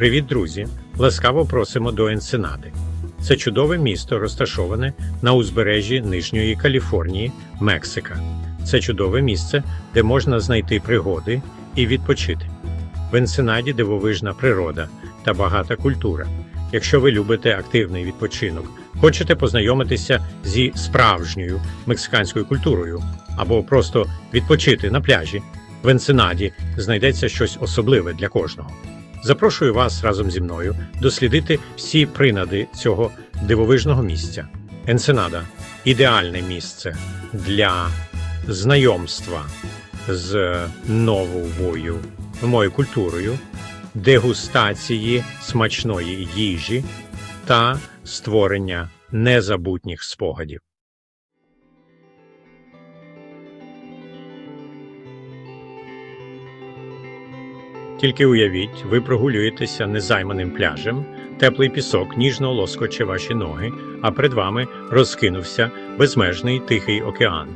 Привіт, друзі! Ласкаво просимо до Енсенади. Це чудове місто, розташоване на узбережжі Нижньої Каліфорнії, Мексика. Це чудове місце, де можна знайти пригоди і відпочити. В Енсенаді дивовижна природа та багата культура. Якщо ви любите активний відпочинок, хочете познайомитися зі справжньою мексиканською культурою або просто відпочити на пляжі, в Енсенаді знайдеться щось особливе для кожного. Запрошую вас разом зі мною дослідити всі принади цього дивовижного місця. Енсенада ідеальне місце для знайомства з новою новою культурою, дегустації смачної їжі та створення незабутніх спогадів. Тільки уявіть, ви прогулюєтеся незайманим пляжем, теплий пісок ніжно лоскоче ваші ноги, а перед вами розкинувся безмежний тихий океан.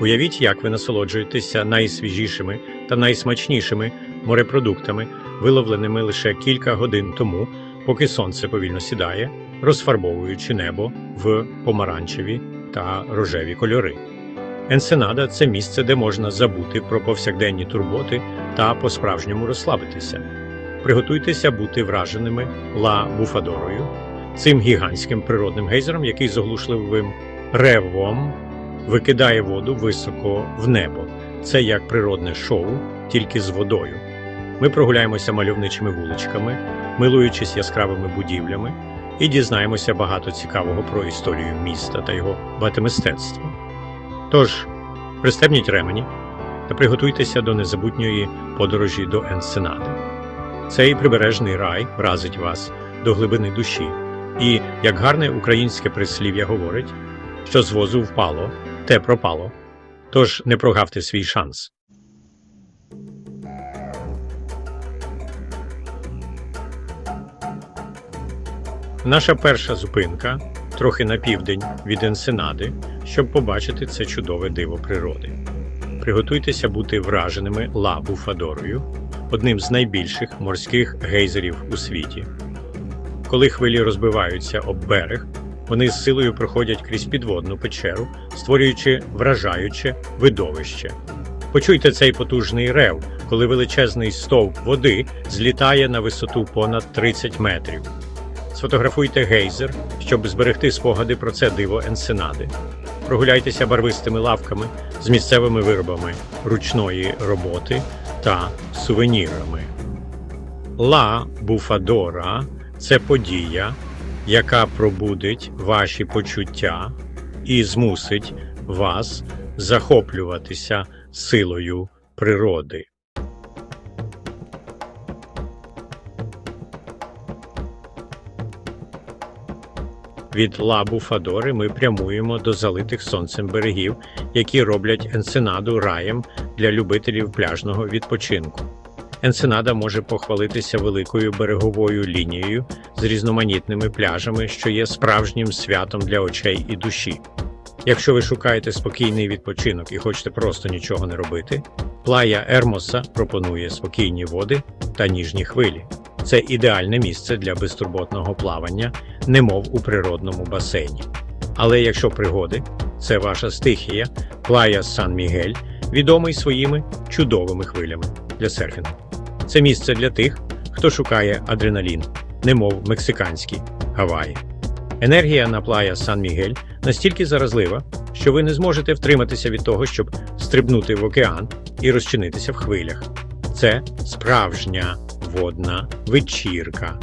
Уявіть, як ви насолоджуєтеся найсвіжішими та найсмачнішими морепродуктами, виловленими лише кілька годин тому, поки сонце повільно сідає, розфарбовуючи небо в помаранчеві та рожеві кольори. Енсенада це місце, де можна забути про повсякденні турботи та по-справжньому розслабитися. Приготуйтеся бути враженими ла Буфадорою, цим гігантським природним гейзером, який з оглушливим ревом викидає воду високо в небо. Це як природне шоу, тільки з водою. Ми прогуляємося мальовничими вуличками, милуючись яскравими будівлями, і дізнаємося багато цікавого про історію міста та його багатомистецтво. Тож, пристебніть ремені та приготуйтеся до незабутньої подорожі до Енсенади. Цей прибережний рай вразить вас до глибини душі, і, як гарне українське прислів'я говорить, що з возу впало, те пропало. Тож не прогавте свій шанс. Наша перша зупинка трохи на південь від Енсенади, щоб побачити це чудове диво природи. Приготуйтеся бути враженими Ла Буфадорою, одним з найбільших морських гейзерів у світі. Коли хвилі розбиваються об берег, вони з силою проходять крізь підводну печеру, створюючи вражаюче видовище. Почуйте цей потужний рев, коли величезний стовп води злітає на висоту понад 30 метрів. Сфотографуйте гейзер, щоб зберегти спогади про це диво Енсенади. Прогуляйтеся барвистими лавками з місцевими виробами ручної роботи та сувенірами. Ла Буфадора це подія, яка пробудить ваші почуття і змусить вас захоплюватися силою природи. Від Лабу Фадори ми прямуємо до залитих сонцем берегів, які роблять Енсенаду раєм для любителів пляжного відпочинку. Енсенада може похвалитися великою береговою лінією з різноманітними пляжами, що є справжнім святом для очей і душі. Якщо ви шукаєте спокійний відпочинок і хочете просто нічого не робити, плая Ермоса пропонує спокійні води та ніжні хвилі. Це ідеальне місце для безтурботного плавання, немов у природному басейні. Але якщо пригоди, це ваша стихія, плая Сан Мігель, відомий своїми чудовими хвилями для серфінгу. Це місце для тих, хто шукає адреналін, немов мексиканські Гаваї. Енергія на плая Сан Мігель настільки заразлива, що ви не зможете втриматися від того, щоб стрибнути в океан і розчинитися в хвилях. Це справжня водна вечірка.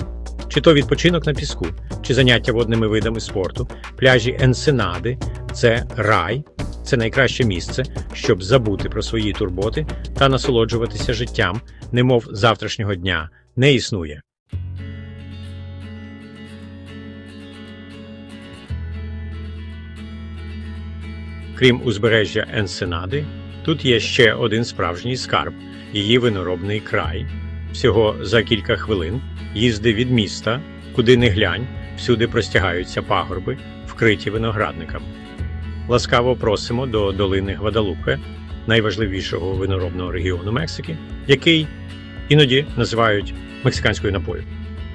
Чи то відпочинок на піску, чи заняття водними видами спорту, пляжі Енсенади це рай, це найкраще місце, щоб забути про свої турботи та насолоджуватися життям, немов завтрашнього дня не існує. Крім узбережжя Енсенади, тут є ще один справжній скарб її виноробний край. Всього за кілька хвилин їзди від міста, куди не глянь, всюди простягаються пагорби, вкриті виноградниками. Ласкаво просимо до долини Гвадалупе, найважливішого виноробного регіону Мексики, який іноді називають мексиканською напою.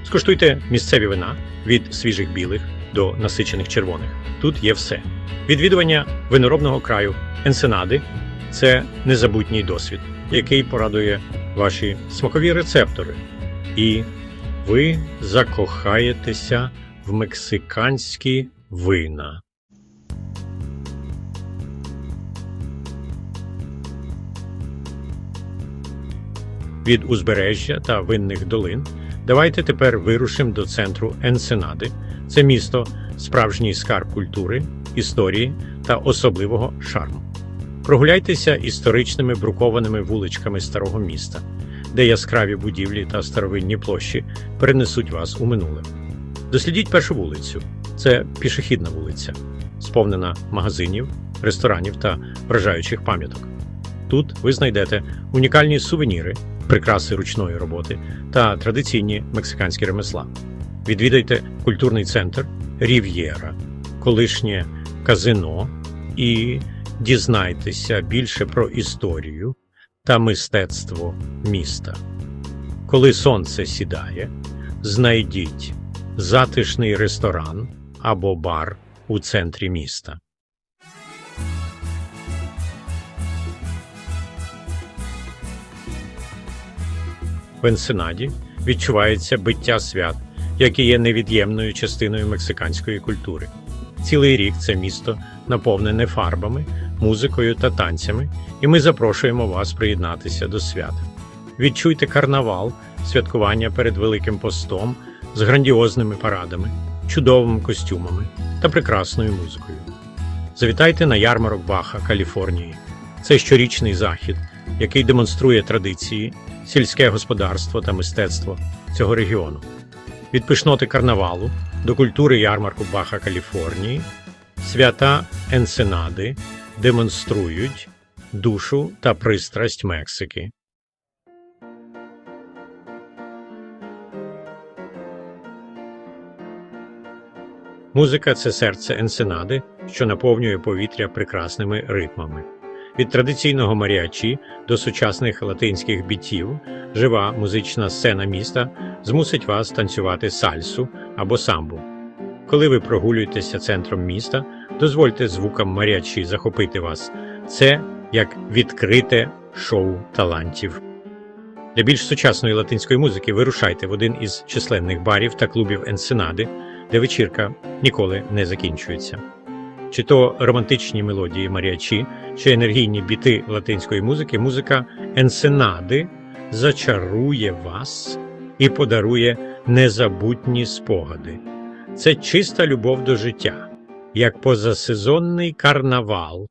Скуштуйте місцеві вина від свіжих білих до насичених червоних. Тут є все. Відвідування виноробного краю Енсенади це незабутній досвід, який порадує ваші смакові рецептори. І ви закохаєтеся в мексиканські вина. Від узбережжя та винних долин давайте тепер вирушимо до центру Енсенади. Це місто справжній скарб культури, історії та особливого шарму. Прогуляйтеся історичними брукованими вуличками старого міста, де яскраві будівлі та старовинні площі перенесуть вас у минуле. Дослідіть першу вулицю. Це пішохідна вулиця, сповнена магазинів, ресторанів та вражаючих пам'яток. Тут ви знайдете унікальні сувеніри, прикраси ручної роботи та традиційні мексиканські ремесла. Відвідайте культурний центр Рів'єра, колишнє казино і дізнайтеся більше про історію та мистецтво міста. Коли сонце сідає, знайдіть затишний ресторан або бар у центрі міста. В Енсенаді відчувається биття свят, яке є невід'ємною частиною мексиканської культури. Цілий рік це місто наповнене фарбами, музикою та танцями, і ми запрошуємо вас приєднатися до свят. Відчуйте карнавал, святкування перед Великим постом з грандіозними парадами, чудовими костюмами та прекрасною музикою. Завітайте на ярмарок Баха Каліфорнії. Це щорічний захід, який демонструє традиції, сільське господарство та мистецтво цього регіону. Від пишноти карнавалу до культури ярмарку Баха Каліфорнії, свята Енсенади демонструють душу та пристрасть Мексики. Музика це серце Енсенади, що наповнює повітря прекрасними ритмами. Від традиційного маріачі до сучасних латинських бітів жива музична сцена міста змусить вас танцювати сальсу або самбу. Коли ви прогулюєтеся центром міста, дозвольте звукам маріачі захопити вас. Це як відкрите шоу талантів. Для більш сучасної латинської музики вирушайте в один із численних барів та клубів Енсенади, де вечірка ніколи не закінчується. Чи то романтичні мелодії маріачі, чи енергійні біти латинської музики, музика Енсенади зачарує вас і подарує незабутні спогади. Це чиста любов до життя, як позасезонний карнавал.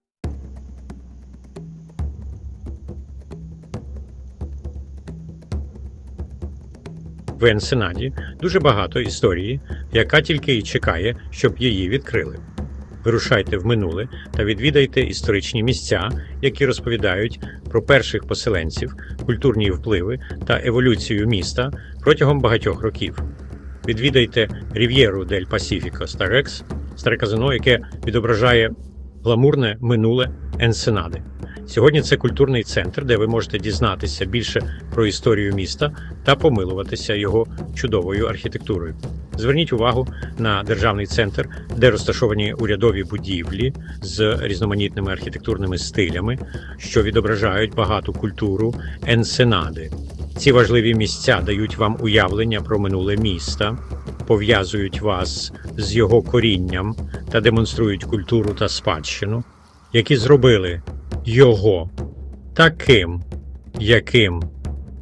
В Енсенаді дуже багато історії, яка тільки й чекає, щоб її відкрили. Вирушайте в минуле та відвідайте історичні місця, які розповідають про перших поселенців, культурні впливи та еволюцію міста протягом багатьох років. Відвідайте Рів'єру дель Пасіфіко Старекс, старе казино, яке відображає гламурне минуле Енсенади. Сьогодні це культурний центр, де ви можете дізнатися більше про історію міста та помилуватися його чудовою архітектурою. Зверніть увагу на державний центр, де розташовані урядові будівлі з різноманітними архітектурними стилями, що відображають багату культуру Енсенади. Ці важливі місця дають вам уявлення про минуле міста, пов'язують вас з його корінням та демонструють культуру та спадщину, які зробили його таким, яким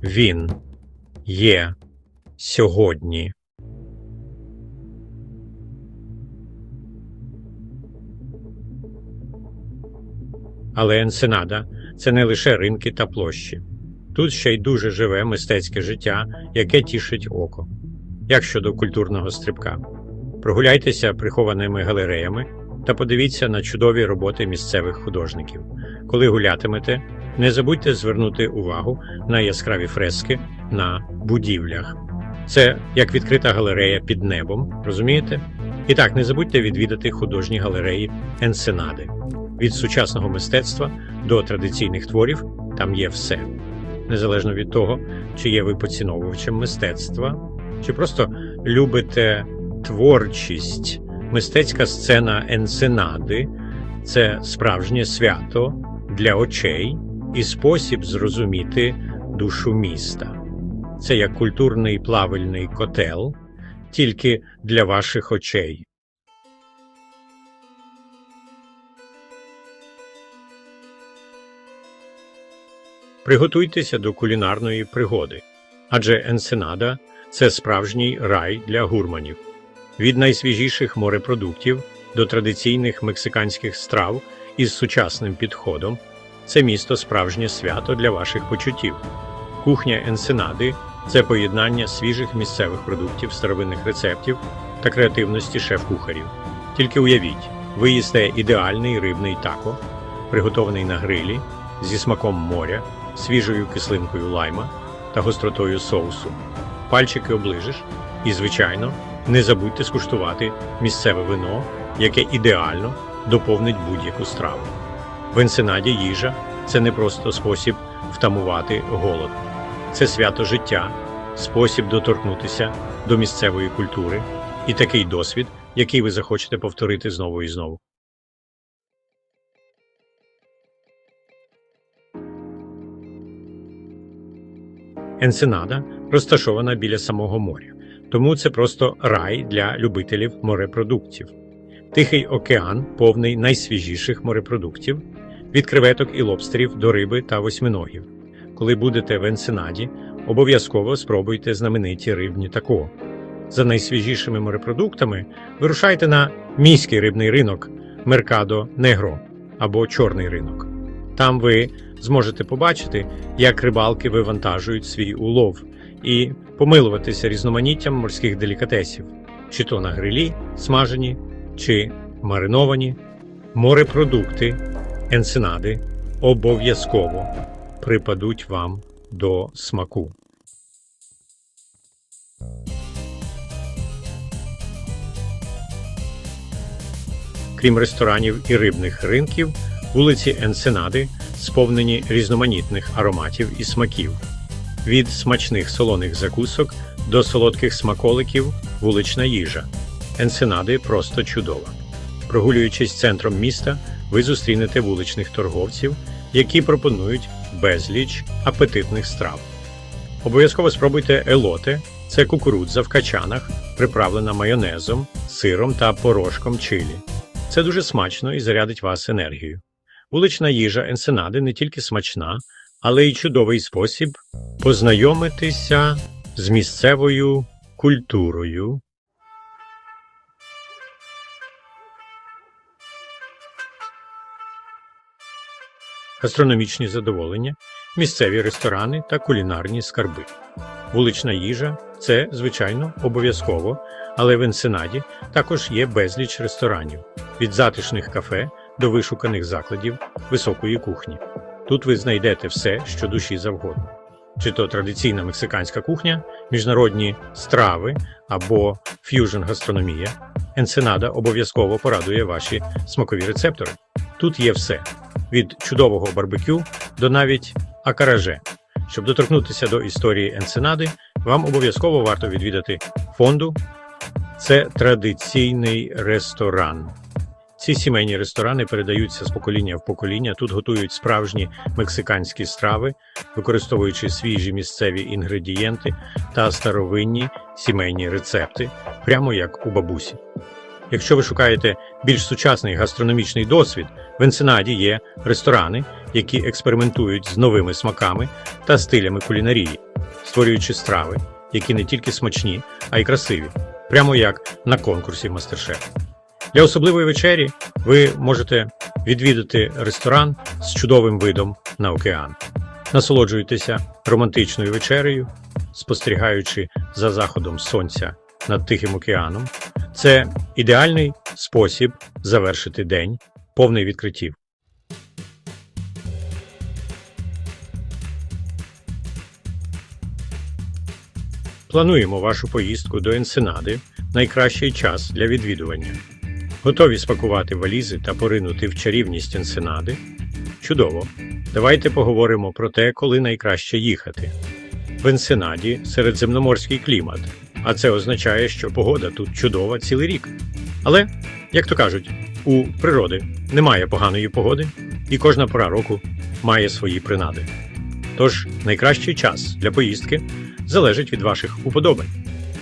він є сьогодні. Але Енсенада це не лише ринки та площі. Тут ще й дуже живе мистецьке життя, яке тішить око. Як щодо культурного стрибка, прогуляйтеся прихованими галереями та подивіться на чудові роботи місцевих художників. Коли гулятимете, не забудьте звернути увагу на яскраві фрески на будівлях. Це як відкрита галерея під небом, розумієте? І так, не забудьте відвідати художні галереї Енсенади. Від сучасного мистецтва до традиційних творів там є все. Незалежно від того, чи є ви поціновувачем мистецтва, чи просто любите творчість, мистецька сцена Енсенади це справжнє свято для очей і спосіб зрозуміти душу міста. Це як культурний плавальний котел, тільки для ваших очей. Приготуйтеся до кулінарної пригоди, адже Енсенада це справжній рай для гурманів. Від найсвіжіших морепродуктів до традиційних мексиканських страв із сучасним підходом це місто справжнє свято для ваших почуттів. Кухня Енсенади це поєднання свіжих місцевих продуктів, старовинних рецептів та креативності шеф-кухарів. Тільки уявіть, ви їсте ідеальний рибний тако, приготований на грилі зі смаком моря, свіжою кислинкою лайма та гостротою соусу. Пальчики оближиш і, звичайно, не забудьте скуштувати місцеве вино, яке ідеально доповнить будь-яку страву. В Енсенаді їжа це не просто спосіб втамувати голод, це свято життя, спосіб доторкнутися до місцевої культури і такий досвід, який ви захочете повторити знову і знову. Енсенада розташована біля самого моря, тому це просто рай для любителів морепродуктів. Тихий океан повний найсвіжіших морепродуктів, від креветок і лобстерів до риби та восьминогів. Коли будете в Енсенаді, обов'язково спробуйте знамениті рибні тако. За найсвіжішими морепродуктами вирушайте на міський рибний ринок Меркадо Негро або Чорний ринок. Там ви зможете побачити, як рибалки вивантажують свій улов і помилуватися різноманіттям морських делікатесів, чи то на грилі, смажені, чи мариновані. Морепродукти, енсенади обов'язково припадуть вам до смаку. Крім ресторанів і рибних ринків, вулиці Енсенади сповнені різноманітних ароматів і смаків. Від смачних солоних закусок до солодких смаколиків вулична їжа. Енсенади просто чудова. Прогулюючись центром міста, ви зустрінете вуличних торговців, які пропонують безліч апетитних страв. Обов'язково спробуйте елоте це кукурудза в качанах, приправлена майонезом, сиром та порошком чилі. Це дуже смачно і зарядить вас енергією. Вулична їжа Енсенади не тільки смачна, але й чудовий спосіб познайомитися з місцевою культурою. Гастрономічні задоволення, місцеві ресторани та кулінарні скарби. Вулична їжа це, звичайно, обов'язково, але в Енсенаді також є безліч ресторанів від затишних кафе до вишуканих закладів високої кухні. Тут ви знайдете все, що душі завгодно. Чи то традиційна мексиканська кухня, міжнародні страви або ф'южн гастрономія, Енсенада обов'язково порадує ваші смакові рецептори. Тут є все від чудового барбекю до навіть акараже. Щоб доторкнутися до історії Енсенади, вам обов'язково варто відвідати фонду. Це традиційний ресторан. Ці сімейні ресторани передаються з покоління в покоління. Тут готують справжні мексиканські страви, використовуючи свіжі місцеві інгредієнти та старовинні сімейні рецепти, прямо як у бабусі. Якщо ви шукаєте більш сучасний гастрономічний досвід, в Енсенаді є ресторани, які експериментують з новими смаками та стилями кулінарії, створюючи страви, які не тільки смачні, а й красиві, прямо як на конкурсі Мастер-шеф. Для особливої вечері ви можете відвідати ресторан з чудовим видом на океан. Насолоджуйтеся романтичною вечерею, спостерігаючи за заходом сонця над Тихим океаном. Це ідеальний спосіб завершити день, повний відкриттів. Плануємо вашу поїздку до Енсенади найкращий час для відвідування. Готові спакувати валізи та поринути в чарівність Енсенади? Чудово! Давайте поговоримо про те, коли найкраще їхати. В Енсенаді середземноморський клімат, а це означає, що погода тут чудова цілий рік. Але, як то кажуть, у природи немає поганої погоди, і кожна пора року має свої принади. Тож найкращий час для поїздки залежить від ваших уподобань.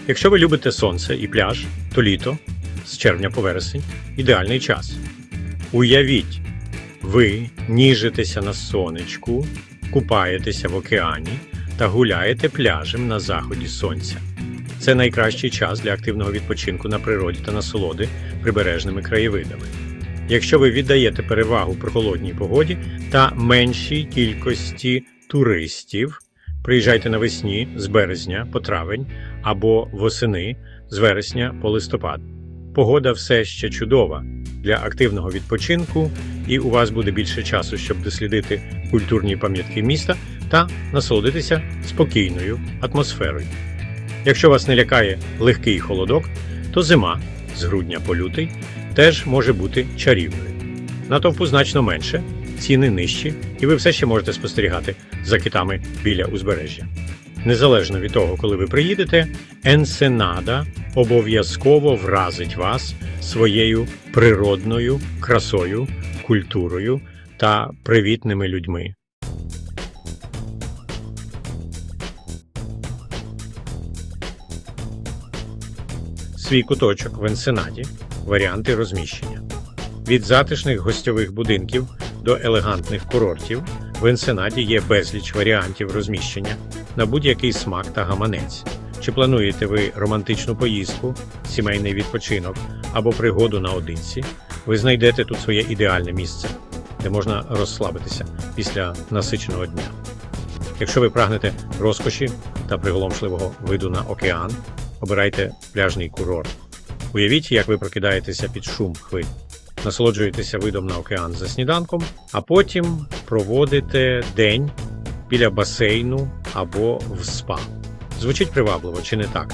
Якщо ви любите сонце і пляж, то літо з червня по вересень ідеальний час. Уявіть, ви ніжитеся на сонечку, купаєтеся в океані та гуляєте пляжем на заході сонця. Це найкращий час для активного відпочинку на природі та насолоди прибережними краєвидами. Якщо ви віддаєте перевагу прохолодній погоді та меншій кількості туристів, приїжджайте навесні з березня по травень або восени з вересня по листопад. Погода все ще чудова для активного відпочинку, і у вас буде більше часу, щоб дослідити культурні пам'ятки міста та насолодитися спокійною атмосферою. Якщо вас не лякає легкий холодок, то зима з грудня по лютий теж може бути чарівною. Натовпу значно менше, ціни нижчі, і ви все ще можете спостерігати за китами біля узбережжя. Незалежно від того, коли ви приїдете, Енсенада обов'язково вразить вас своєю природною красою, культурою та привітними людьми. Свій куточок в Енсенаді варіанти розміщення. Від затишних гостьових будинків до елегантних курортів в Енсенаді є безліч варіантів розміщення на будь-який смак та гаманець. Чи плануєте ви романтичну поїздку, сімейний відпочинок або пригоду наодинці, ви знайдете тут своє ідеальне місце, де можна розслабитися після насиченого дня. Якщо ви прагнете розкоші та приголомшливого виду на океан, обирайте пляжний курорт. Уявіть, як ви прокидаєтеся під шум хвиль, насолоджуєтеся видом на океан за сніданком, а потім проводите день біля басейну або в спа. Звучить привабливо чи не так?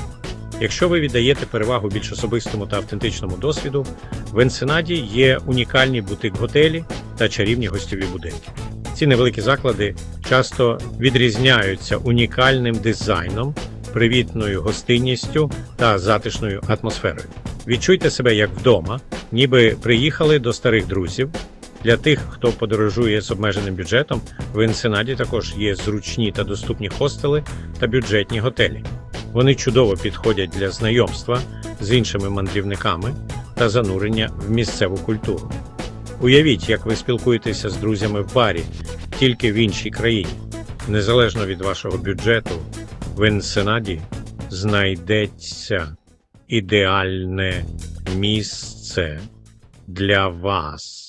Якщо ви віддаєте перевагу більш особистому та автентичному досвіду, в Енсенаді є унікальні бутик-готелі та чарівні гостьові будинки. Ці невеликі заклади часто відрізняються унікальним дизайном, привітною гостинністю та затишною атмосферою. Відчуйте себе як вдома, ніби приїхали до старих друзів. Для тих, хто подорожує з обмеженим бюджетом, в Енсенаді також є зручні та доступні хостели та бюджетні готелі. Вони чудово підходять для знайомства з іншими мандрівниками та занурення в місцеву культуру. Уявіть, як ви спілкуєтеся з друзями в барі, тільки в іншій країні. Незалежно від вашого бюджету, в Енсенаді знайдеться ідеальне місце для вас.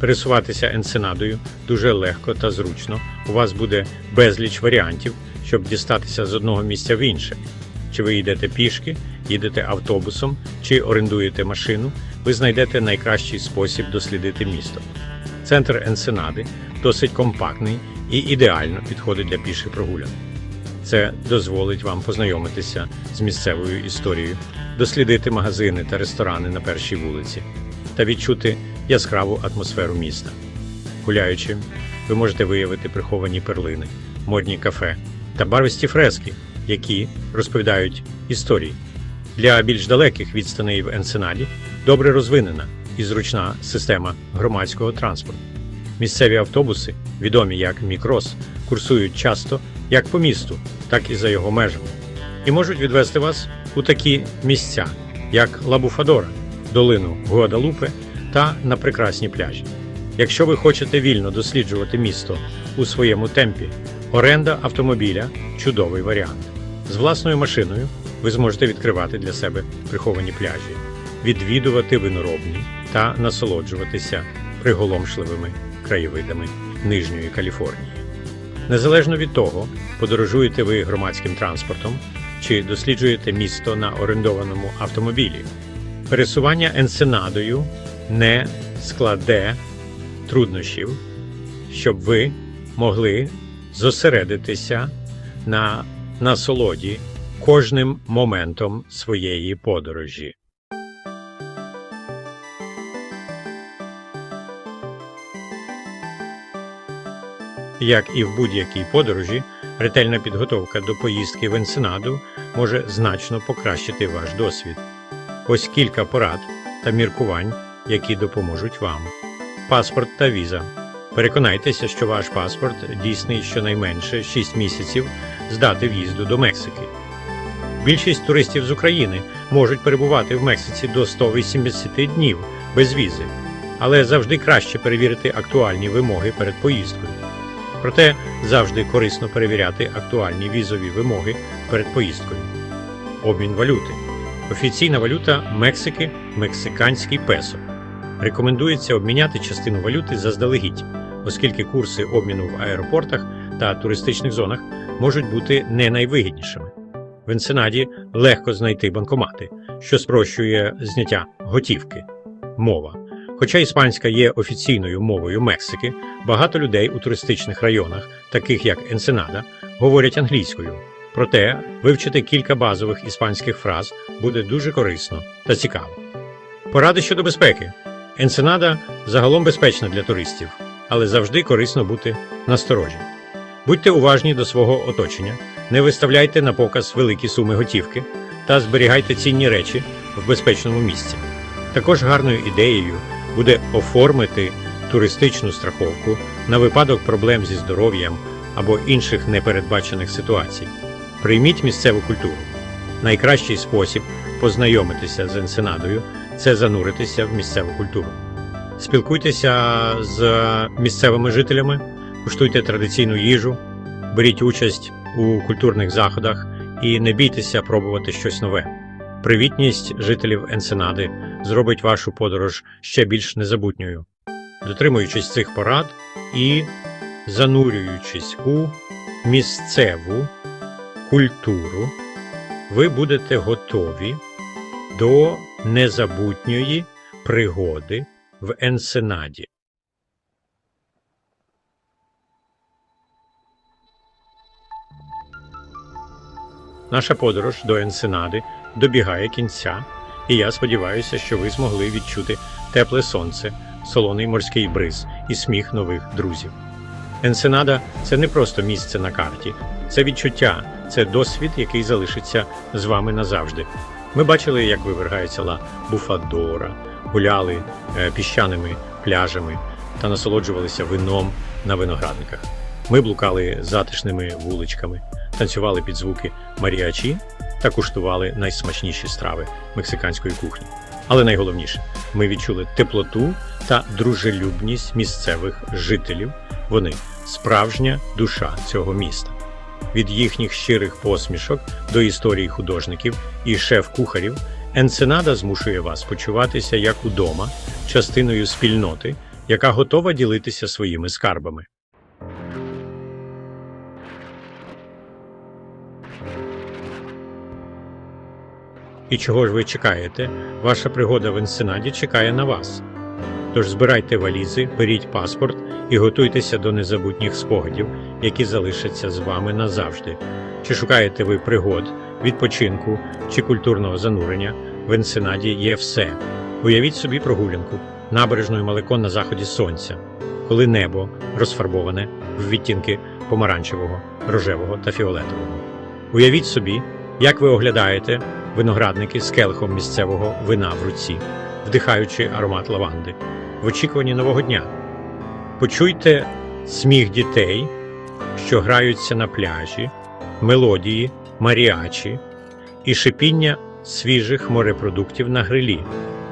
Пересуватися Енсенадою дуже легко та зручно. У вас буде безліч варіантів, щоб дістатися з одного місця в інше. Чи ви йдете пішки, їдете автобусом чи орендуєте машину, ви знайдете найкращий спосіб дослідити місто. Центр Енсенади досить компактний і ідеально підходить для піших прогулянок. Це дозволить вам познайомитися з місцевою історією, дослідити магазини та ресторани на першій вулиці та відчути яскраву атмосферу міста. Гуляючи, ви можете виявити приховані перлини, модні кафе та барвисті фрески, які розповідають історії. Для більш далеких відстаней в Енсенаді добре розвинена і зручна система громадського транспорту. Місцеві автобуси, відомі як Мікрос, курсують часто як по місту, так і за його межами, і можуть відвести вас у такі місця, як Лабуфадора, долину Гуадалупе та на прекрасні пляжі. Якщо ви хочете вільно досліджувати місто у своєму темпі, оренда автомобіля чудовий варіант. З власною машиною ви зможете відкривати для себе приховані пляжі, відвідувати виноробні та насолоджуватися приголомшливими краєвидами Нижньої Каліфорнії. Незалежно від того, подорожуєте ви громадським транспортом чи досліджуєте місто на орендованому автомобілі. Пересування Енсенадою не складе труднощів, щоб ви могли зосередитися на насолоді кожним моментом своєї подорожі. Як і в будь-якій подорожі, ретельна підготовка до поїздки в Енсенаду може значно покращити ваш досвід. Ось кілька порад та міркувань, які допоможуть вам. Паспорт та віза. Переконайтеся, що ваш паспорт дійсний щонайменше 6 місяців з дати в'їзду до Мексики. Більшість туристів з України можуть перебувати в Мексиці до 180 днів без візи, але завжди краще перевірити актуальні вимоги перед поїздкою. Проте завжди корисно перевіряти актуальні візові вимоги перед поїздкою. Обмін валюти. Офіційна валюта Мексики мексиканський песо. Рекомендується обміняти частину валюти заздалегідь, оскільки курси обміну в аеропортах та туристичних зонах можуть бути не найвигіднішими. В Енсенаді легко знайти банкомати, що спрощує зняття готівки. Мова. Хоча іспанська є офіційною мовою Мексики, багато людей у туристичних районах, таких як Енсенада, говорять англійською. Проте вивчити кілька базових іспанських фраз буде дуже корисно та цікаво. Поради щодо безпеки. Енсенада загалом безпечна для туристів, але завжди корисно бути насторожі. Будьте уважні до свого оточення, не виставляйте на показ великі суми готівки та зберігайте цінні речі в безпечному місці. Також гарною ідеєю буде оформити туристичну страховку на випадок проблем зі здоров'ям або інших непередбачених ситуацій. Прийміть місцеву культуру. Найкращий спосіб познайомитися з Енсенадою це зануритися в місцеву культуру. Спілкуйтеся з місцевими жителями, куштуйте традиційну їжу, беріть участь у культурних заходах і не бійтеся пробувати щось нове. Привітність жителів Енсенади зробить вашу подорож ще більш незабутньою. Дотримуючись цих порад і занурюючись у місцеву культуру, ви будете готові до незабутньої пригоди в Енсенаді. Наша подорож до Енсенади добігає кінця, і я сподіваюся, що ви змогли відчути тепле сонце, солоний морський бриз і сміх нових друзів. Енсенада це не просто місце на карті, це відчуття, це досвід, який залишиться з вами назавжди. Ми бачили, як вивергається ла Буфадора, гуляли е, піщаними пляжами та насолоджувалися вином на виноградниках. Ми блукали затишними вуличками, танцювали під звуки маріачі та куштували найсмачніші страви мексиканської кухні. Але найголовніше, ми відчули теплоту та дружелюбність місцевих жителів. Вони справжня душа цього міста. Від їхніх щирих посмішок до історії художників і шеф-кухарів Енсенада змушує вас почуватися як удома, частиною спільноти, яка готова ділитися своїми скарбами. І чого ж ви чекаєте? Ваша пригода в Енсенаді чекає на вас. Тож збирайте валізи, беріть паспорт і готуйтеся до незабутніх спогадів, які залишаться з вами назавжди. Чи шукаєте ви пригод, відпочинку чи культурного занурення? В Енсенаді є все. Уявіть собі прогулянку набережною Малекон на заході сонця, коли небо розфарбоване в відтінки помаранчевого, рожевого та фіолетового. Уявіть собі, як ви оглядаєте виноградники з келихом місцевого вина в руці, вдихаючи аромат лаванди, в очікуванні нового дня. Почуйте сміх дітей, що граються на пляжі, мелодії, маріачі і шипіння свіжих морепродуктів на грилі.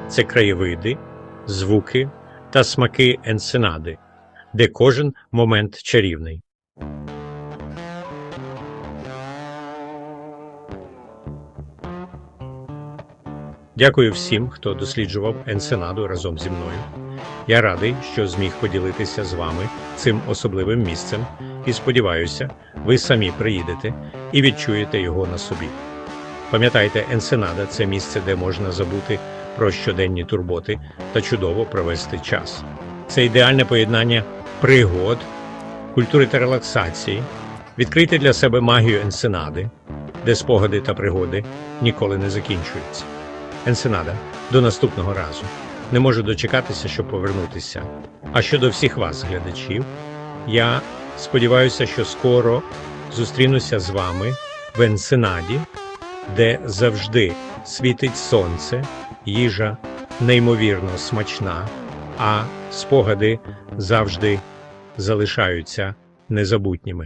Це краєвиди, звуки та смаки енсенади, де кожен момент чарівний. Дякую всім, хто досліджував Енсенаду разом зі мною. Я радий, що зміг поділитися з вами цим особливим місцем і сподіваюся, ви самі приїдете і відчуєте його на собі. Пам'ятайте, Енсенада це місце, де можна забути про щоденні турботи та чудово провести час. Це ідеальне поєднання пригод, культури та релаксації. Відкрийте для себе магію Енсенади, де спогади та пригоди ніколи не закінчуються. Енсенада, до наступного разу. Не можу дочекатися, щоб повернутися. А щодо всіх вас, глядачів, я Сподіваюся, що скоро зустрінуся з вами в Енсенаді, де завжди світить сонце, їжа неймовірно смачна, а спогади завжди залишаються незабутніми.